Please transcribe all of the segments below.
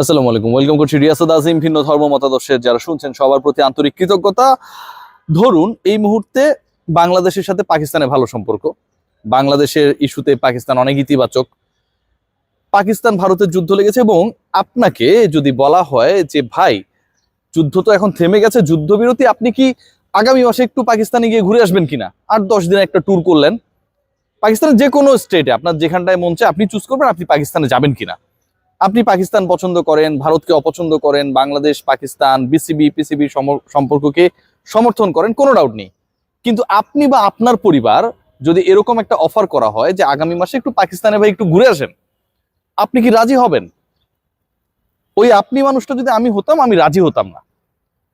আসসালামু আলাইকুম। ওয়েলকাম করছি রিয়াসাদ আজিম ভিন্ন ধর্ম মতাদর্শের। যারা শুনছেন, সবার প্রতি আন্তরিক কৃতজ্ঞতা। ধরুন, এই মুহূর্তে বাংলাদেশের সাথে পাকিস্তানের ভালো সম্পর্ক। বাংলাদেশের ইস্যুতে পাকিস্তান অনেক ইতিবাচক। পাকিস্তান ভারতের যুদ্ধ লেগেছে এবং আপনাকে যদি বলা হয় যে, ভাই, যুদ্ধ তো এখন থেমে গেছে, যুদ্ধবিরতি আপনি কি আগামী মাসে একটু পাকিস্তানে গিয়ে ঘুরে আসবেন কিনা? আট দশ দিনে একটা ট্যুর করলেন। পাকিস্তানের যে কোনো স্টেটে আপনার যেখানটায় মন চায়, আপনি চুজ করবেন আপনি পাকিস্তানে যাবেন কিনা। আপনি পাকিস্তান পছন্দ করেন, ভারতকে অপছন্দ করেন, বাংলাদেশ, পাকিস্তান বিসিবি পিসিবি সম্পর্ককে সমর্থন করেন, কোনো ডাউট নেই। কিন্তু আপনি বা আপনার পরিবার যদি এরকম একটা অফার করা হয় যে আগামী মাসে একটু পাকিস্তানে ভাই একটু ঘুরে আসেন, আপনি কি রাজি হবেন? ওই আপনি মানুষটা যদি আমি হতাম, আমি রাজি হতাম না।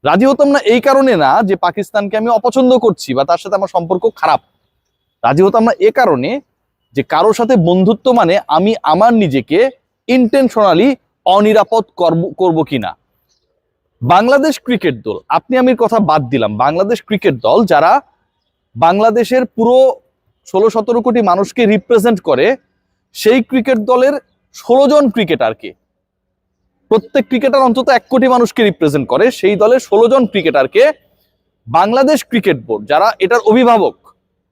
রাজি হতাম না এই কারণে না যে পাকিস্তানকে আমি অপছন্দ করছি বা তার সাথে আমার সম্পর্ক খারাপ। রাজি হতাম না এ কারণে যে কারোর সাথে বন্ধুত্ব মানে আমি আমার নিজেকে ইন্টেনশনালি অনিরাপদ করব করব কিনা? বাংলাদেশ ক্রিকেট দল, আপনি আমি কথা বাদ দিলাম, বাংলাদেশ ক্রিকেট দল যারা বাংলাদেশের পুরো ষোলো সতেরো কোটি মানুষকে রিপ্রেজেন্ট করে, সেই ক্রিকেট দলের ষোলো জন ক্রিকেটারকে, প্রত্যেক ক্রিকেটার অন্তত এক কোটি মানুষকে রিপ্রেজেন্ট করে, সেই দলের ষোলো জন ক্রিকেটারকে বাংলাদেশ ক্রিকেট বোর্ড, যারা এটার অভিভাবক,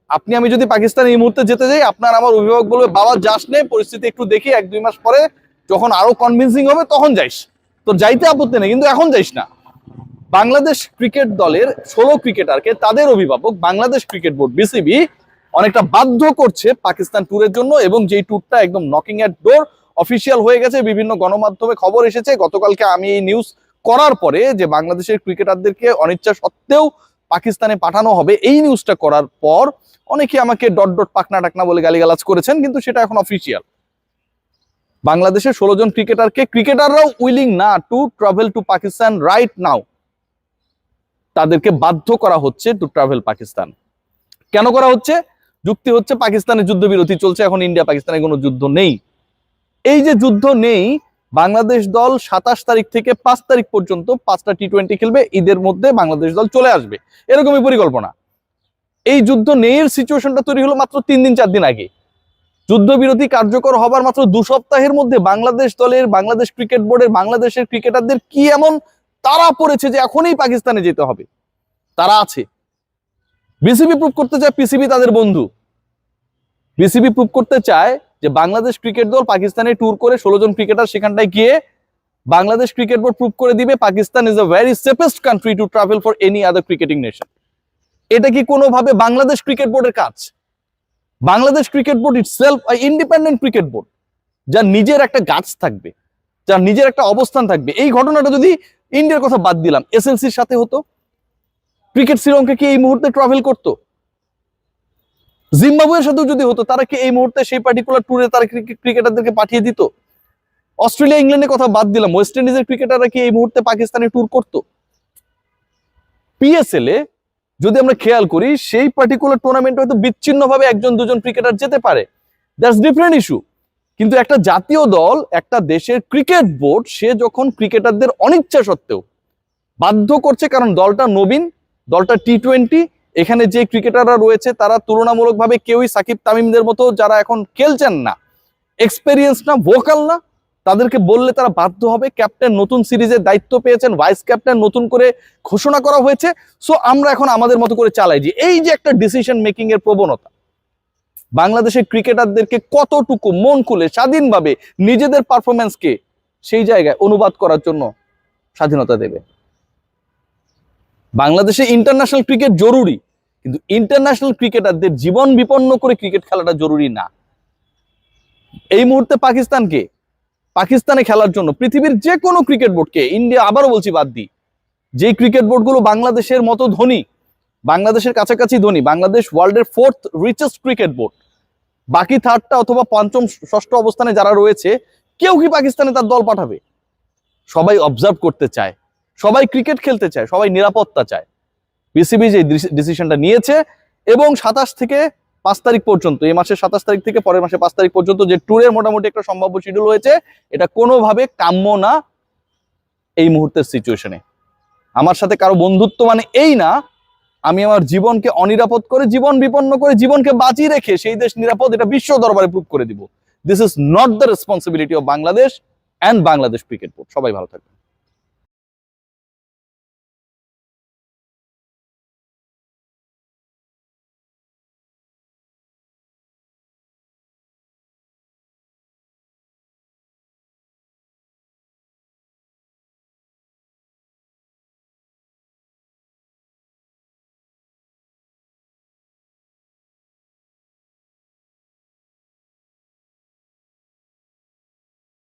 আপনি আমি যদি পাকিস্তানে এই মুহূর্তে যেতে যাই, আপনার আমার অভিভাবক বলবে, বাবা, যাস নে, পরিস্থিতি একটু দেখি, এক দুই মাস পরে যখন আরও কনভিন্সিং হবে, তখন যাইস। তো যাইতে আপত্তি নেই, কিন্তু এখন যাইস না। বাংলাদেশ ক্রিকেট দলের ষোলো ক্রিকেটারকে তাদের অভিভাবক বাংলাদেশ ক্রিকেট বোর্ড বিসিবি অনেকটা বাধ্য করছে পাকিস্তান ট্যুরের জন্য এবং যেই ট্যুরটা একদম নকিং এট ডোর অফিসিয়াল হয়ে গেছে, বিভিন্ন গণমাধ্যমে খবর এসেছে। গতকালকে আমি এই নিউজ করার পরে যে বাংলাদেশের ক্রিকেটারদেরকে অনিচ্ছা সত্ত্বেও পাকিস্তানে পাঠানো হবে, এই নিউজটা করার পর অনেকে আমাকে ডট ডট পাকনা টাকনা বলে গালিগালাজ করেছেন, কিন্তু সেটা এখন অফিসিয়াল বাংলাদেশের ষোলো জন ক্রিকেটারকে ক্রিকেটাররাও উইলিং না to travel to Pakistan right now তাদেরকে বাধ্য করা হচ্ছে টু ট্রাভেল পাকিস্তান কেন করা হচ্ছে? যুক্তি হচ্ছে পাকিস্তানের যুদ্ধবিরতি চলছে, এখন ইন্ডিয়া পাকিস্তানের কোনো যুদ্ধ নেই। এই যে যুদ্ধ নেই, বাংলাদেশ দল সাতাশ তারিখ থেকে পাঁচ তারিখ পর্যন্ত পাঁচটা টি টোয়েন্টি খেলবে, ঈদের মধ্যে বাংলাদেশ দল চলে আসবে। এরকমই পরিকল্পনা। এই যুদ্ধ নেইয়ের সিচুয়েশনটা তৈরি হলো মাত্র তিন দিন, চার দিন আগে। যুদ্ধবিরতি কার্যকর হবার মাত্র দু সপ্তাহের মধ্যে বাংলাদেশ দলের, বাংলাদেশ ক্রিকেট বোর্ডের, বাংলাদেশের ক্রিকেটারদের কি এমন তারা পড়েছে যে এখনই পাকিস্তানে যেতে হবে? তারা আছে। বিসিবি প্রুভ করতে চায় পিসিবি তাদের বন্ধু। বিসিবি প্রুভ করতে চায় যে বাংলাদেশ ক্রিকেট দল পাকিস্তানে ট্যুর করে ষোলো জন ক্রিকেটার সেখানটায় গিয়ে বাংলাদেশ ক্রিকেট বোর্ড প্রুভ করে দিবে Pakistan is a very safest country to travel for any other cricketing nation এটা কি কোনোভাবে বাংলাদেশ ক্রিকেট বোর্ডের কাজ? Bangladesh cricket board itself independent cricket board, যার নিজের একটা গাছ থাকবে, যার নিজের একটা অবস্থান থাকবে। এই ঘটনাটা যদি ইন্ডিয়ার কথা বাদ দিলাম এসএলসির সাথে হতো? ক্রিকেট শ্রীলঙ্কা কি এই মুহূর্তে ট্রাভেল করতো? জিম্বাবুয়ের সাথেও যদি হতো, তারা কি এই মুহূর্তে সেই পার্টিকুলার ট্যুরে তারা ক্রিকেটারদেরকে পাঠিয়ে দিত? অস্ট্রেলিয়া, ইংল্যান্ডের কথা বাদ দিলাম, ওয়েস্ট ইন্ডিজের ক্রিকেটাররা কি এই মুহূর্তে পাকিস্তানে ট্যুর করতো? পিএসএল এ যদি আমরা খেয়াল করি, সেই পার্টিকুলার টুর্নামেন্টে হয়তো বিচ্ছিন্নভাবে একজন, দুজন ক্রিকেটার যেতে পারে। দ্যাটস ডিফারেন্ট ইস্যু কিন্তু একটা জাতীয় দল, একটা দেশের ক্রিকেট বোর্ড সে যখন ক্রিকেটারদের অনিচ্ছা সত্ত্বেও বাধ্য করছে, কারণ দলটা নবীন, দলটা টি টোয়েন্টি এখানে যে ক্রিকেটাররা রয়েছে, তারা তুলনামূলকভাবে কেউই সাকিব তামিমদের মতো যারা এখন খেলছেন না। এক্সপেরিয়েন্স না ভোকাল না তাদেরকে বললে তারা বাধ্য হবে। ক্যাপ্টেন নতুন সিরিজের দায়িত্ব পেয়েছেন, ভাইস ক্যাপ্টেন নতুন করে ঘোষণা করা হয়েছে। সো আমরা এখন আমাদের মতো করে চালাই যে এই যে একটা ডিসিশন মেকিং এর প্রবণতা, বাংলাদেশের ক্রিকেটারদেরকে কতটুকু মন খুলে, স্বাধীনভাবে নিজেদের পারফরমেন্সকে সেই জায়গায় অনুবাদ করার জন্য স্বাধীনতা দেবে। বাংলাদেশে ইন্টারন্যাশনাল ক্রিকেট জরুরি, কিন্তু ইন্টারন্যাশনাল ক্রিকেটারদের জীবন বিপন্ন করে ক্রিকেট খেলাটা জরুরি না। এই মুহূর্তে পাকিস্তানকে পাকিস্তানে খেলার জন্য পৃথিবীর যে কোনো ক্রিকেট বোর্ডকে ইন্ডিয়া আবারও বলছি বাদ দিই। যে ক্রিকেট বোর্ডগুলো বাংলাদেশের মতো ধনী, বাংলাদেশের কাছাকাছি ধনী, বাংলাদেশ ওয়ার্ল্ডের ফোর্থ রিচেস্ট ক্রিকেট বোর্ড বাকি থার্ডটা অথবা পঞ্চম ষষ্ঠ অবস্থানে যারা রয়েছে, কেউ কি পাকিস্তানে তার দল পাঠাবে? সবাই অবজার্ভ করতে চায়, সবাই ক্রিকেট খেলতে চায়, সবাই নিরাপত্তা চায়। বিসিবি যে ডিসিশনটা নিয়েছে এবং সাতাশ থেকে পাঁচ তারিখ পর্যন্ত, এই মাসের সাতাশ তারিখ থেকে পরের মাসে পাঁচ তারিখ পর্যন্ত যে ট্যুরের মোটামুটি একটা সম্ভাব্য শিডিউল হয়েছে, এটা কোনোভাবে কাম্য না এই মুহূর্তের সিচুয়েশনে আমার সাথে কারও বন্ধুত্ব মানে এই না, আমি আমার জীবনকে অনিরাপদ করে, জীবন বিপন্ন করে, জীবনকে বাঁচিয়ে রেখে সেই দেশ নিরাপদ, এটা বিশ্ব দরবারে প্রুভ করে দিব। This is not the responsibility of Bangladesh and Bangladesh cricket board সবাই ভালো থাকবেন।